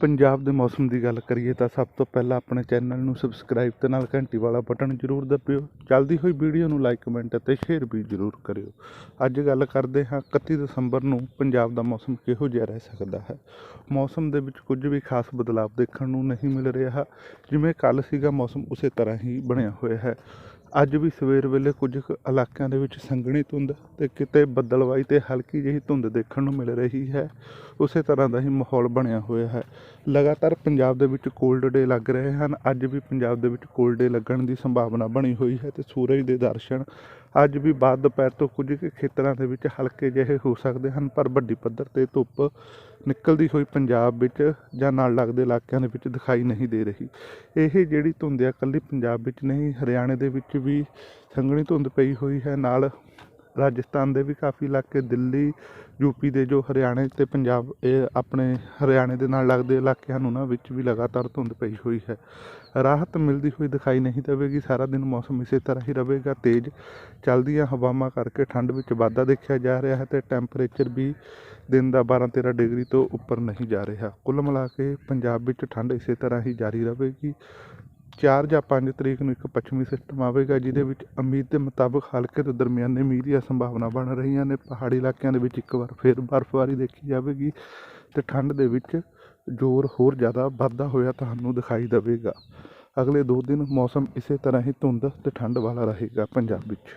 ਪੰਜਾਬ ਦੇ ਮੌਸਮ ਦੀ ਗੱਲ ਕਰੀਏ ਤਾਂ ਸਭ ਤੋਂ ਪਹਿਲਾਂ ਆਪਣੇ ਚੈਨਲ ਨੂੰ ਸਬਸਕ੍ਰਾਈਬ ਤੇ ਨਾਲ ਘੰਟੀ ਵਾਲਾ ਬਟਨ ਜ਼ਰੂਰ ਦਬਿਓ। ਚੱਲਦੀ ਹੋਈ ਵੀਡੀਓ ਨੂੰ ਲਾਈਕ ਕਮੈਂਟ ਅਤੇ ਸ਼ੇਅਰ ਵੀ ਜ਼ਰੂਰ ਕਰਿਓ। ਅੱਜ ਗੱਲ ਕਰਦੇ ਹਾਂ 31 ਦਸੰਬਰ ਨੂੰ ਪੰਜਾਬ ਦਾ ਮੌਸਮ ਕਿਹੋ ਜਿਹਾ ਰਹਿ ਸਕਦਾ ਹੈ। ਮੌਸਮ ਦੇ ਵਿੱਚ ਕੁਝ ਵੀ ਖਾਸ ਬਦਲਾਅ ਦੇਖਣ ਨੂੰ ਨਹੀਂ ਮਿਲ ਰਿਹਾ। ਜਿਵੇਂ ਕੱਲ ਸੀਗਾ ਮੌਸਮ ਉਸੇ ਤਰ੍ਹਾਂ ਹੀ ਬਣਿਆ ਹੋਇਆ ਹੈ। ਅੱਜ ਵੀ ਸਵੇਰ ਵੇਲੇ ਕੁਝ ਕੁ ਇਲਾਕਿਆਂ ਦੇ ਵਿੱਚ ਸੰਘਣੀ ਧੁੰਦ ਤੇ ਕਿਤੇ ਬੱਦਲਵਾਈ ਤੇ ਹਲਕੀ ਜਿਹੀ ਧੁੰਦ ਦੇਖਣ ਨੂੰ ਮਿਲ ਰਹੀ ਹੈ। ਉਸੇ ਤਰ੍ਹਾਂ ਦਾ ਹੀ ਮਾਹੌਲ ਬਣਿਆ ਹੋਇਆ ਹੈ। ਲਗਾਤਾਰ ਪੰਜਾਬ ਦੇ ਵਿੱਚ ਕੋਲਡ ਡੇ ਲੱਗ ਰਹੇ ਹਨ। ਅੱਜ ਵੀ ਪੰਜਾਬ ਦੇ ਵਿੱਚ ਕੋਲਡ ਡੇ ਲੱਗਣ ਦੀ ਸੰਭਾਵਨਾ ਬਣੀ ਹੋਈ ਹੈ ਤੇ ਸੂਰਜ ਦੇ ਦਰਸ਼ਨ ਅੱਜ ਵੀ ਬਾਅਦ ਦੁਪਹਿਰ ਤੋਂ ਕੁਝ ਕੁ ਖੇਤਰਾਂ ਦੇ ਵਿੱਚ ਹਲਕੇ ਜਿਹੇ ਹੋ ਸਕਦੇ ਹਨ, ਪਰ ਵੱਡੀ ਪੱਧਰ ਤੇ ਧੁੱਪ ਨਿਕਲਦੀ ਹੋਈ ਪੰਜਾਬ ਵਿੱਚ ਜਾਂ ਨਾਲ ਲੱਗਦੇ ਇਲਾਕਿਆਂ ਦੇ ਵਿੱਚ ਦਿਖਾਈ ਨਹੀਂ ਦੇ ਰਹੀ। ਇਹ ਜਿਹੜੀ ਧੁੰਦ ਆ, ਇਕੱਲੀ ਪੰਜਾਬ ਵਿੱਚ ਨਹੀਂ, ਹਰਿਆਣੇ ਦੇ ਵਿੱਚ ਵੀ ਸੰਘਣੀ ਧੁੰਦ ਪਈ ਹੋਈ ਹੈ। ਨਾਲ ਰਾਜਸਥਾਨ ਦੇ ਵੀ ਕਾਫੀ ਇਲਾਕੇ, ਦਿੱਲੀ ਯੂਪੀ ਦੇ ਜੋ ਹਰਿਆਣੇ ਤੇ ਪੰਜਾਬ, ਇਹ ਆਪਣੇ ਹਰਿਆਣੇ ਦੇ ਨਾਲ ਲੱਗਦੇ ਇਲਾਕੇ ਹਨ ਉਹਨਾਂ ਵਿੱਚ ਵੀ ਲਗਾਤਾਰ ਧੁੰਦ ਪਈ ਹੋਈ ਹੈ। ਰਾਹਤ ਮਿਲਦੀ ਹੋਈ ਦਿਖਾਈ ਨਹੀਂ ਦੇਵੇਗੀ, ਸਾਰਾ ਦਿਨ ਮੌਸਮ ਇਸੇ ਤਰ੍ਹਾਂ ਹੀ ਰਹੇਗਾ। ਤੇਜ਼ ਚੱਲਦੀਆਂ ਹਵਾਵਾਂ ਕਰਕੇ ਠੰਡ ਵਿੱਚ ਵਾਧਾ ਦੇਖਿਆ ਜਾ ਰਿਹਾ ਹੈ ਤੇ ਟੈਂਪਰੇਚਰ ਵੀ ਦਿਨ ਦਾ 12-13 ਡਿਗਰੀ ਤੋਂ ਉੱਪਰ ਨਹੀਂ ਜਾ ਰਿਹਾ। ਕੁੱਲ ਮਿਲਾ ਕੇ ਪੰਜਾਬ ਵਿੱਚ ਠੰਡ ਇਸੇ ਤਰ੍ਹਾਂ ਹੀ ਜਾਰੀ ਰਹੇਗੀ। 4 ਜਾਂ 5 ਤਰੀਕ ਨੂੰ ਇੱਕ ਪੱਛਮੀ ਸਿਸਟਮ ਆਵੇਗਾ, ਜਿਹਦੇ ਵਿੱਚ ਉਮੀਦ ਦੇ ਮੁਤਾਬਕ ਹਲਕੇ ਤੋਂ ਦਰਮਿਆਨੇ ਮੀਂਹ ਦੀਆਂ ਸੰਭਾਵਨਾ ਬਣ ਰਹੀਆਂ ਨੇ। ਪਹਾੜੀ ਇਲਾਕਿਆਂ ਦੇ ਵਿੱਚ ਇੱਕ ਵਾਰ ਫਿਰ ਬਰਫ਼ਬਾਰੀ ਦੇਖੀ ਜਾਵੇਗੀ ਤੇ ਠੰਡ ਦੇ ਵਿੱਚ ਜ਼ੋਰ ਹੋਰ ਜ਼ਿਆਦਾ ਵੱਧਦਾ ਹੋਇਆ ਤੁਹਾਨੂੰ ਦਿਖਾਈ ਦੇਵੇਗਾ। ਅਗਲੇ 2 ਦਿਨ ਮੌਸਮ ਇਸੇ ਤਰ੍ਹਾਂ ਹੀ ਧੁੰਦ ਤੇ ਠੰਡ ਵਾਲਾ ਰਹੇਗਾ ਪੰਜਾਬ ਵਿੱਚ।